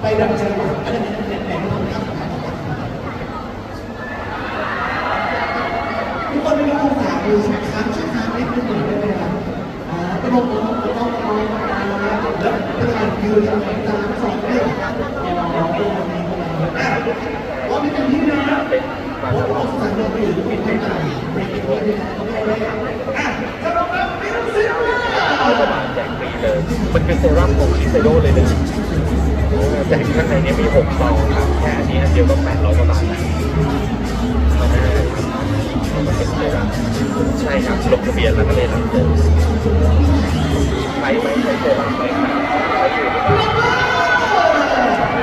ไปดับเชิญอันนี้เนี่ยเนี่ยต้งทำครับทุกคนไม่ต้องสาดูสักครั้งสักครั้งนิดนึงได้ไหมครับอ่าตรงตรงตรงตรงแล้วประธานยืนทำตาม แจกฟรีเลย มันคือเซรั่มของชิเซโร่เลยนะแต่ข้างในนี้มีหกซองครับแค่อันนี้อันเดียวก็แปดร้อยกว่าบาทนะมันไม่ได้ครับมันเป็นเซรั่มใช่ครับลงทะเบียนแล้วก็เลยรับเลยใช้ไหมใช้เซรั่มไหมครับ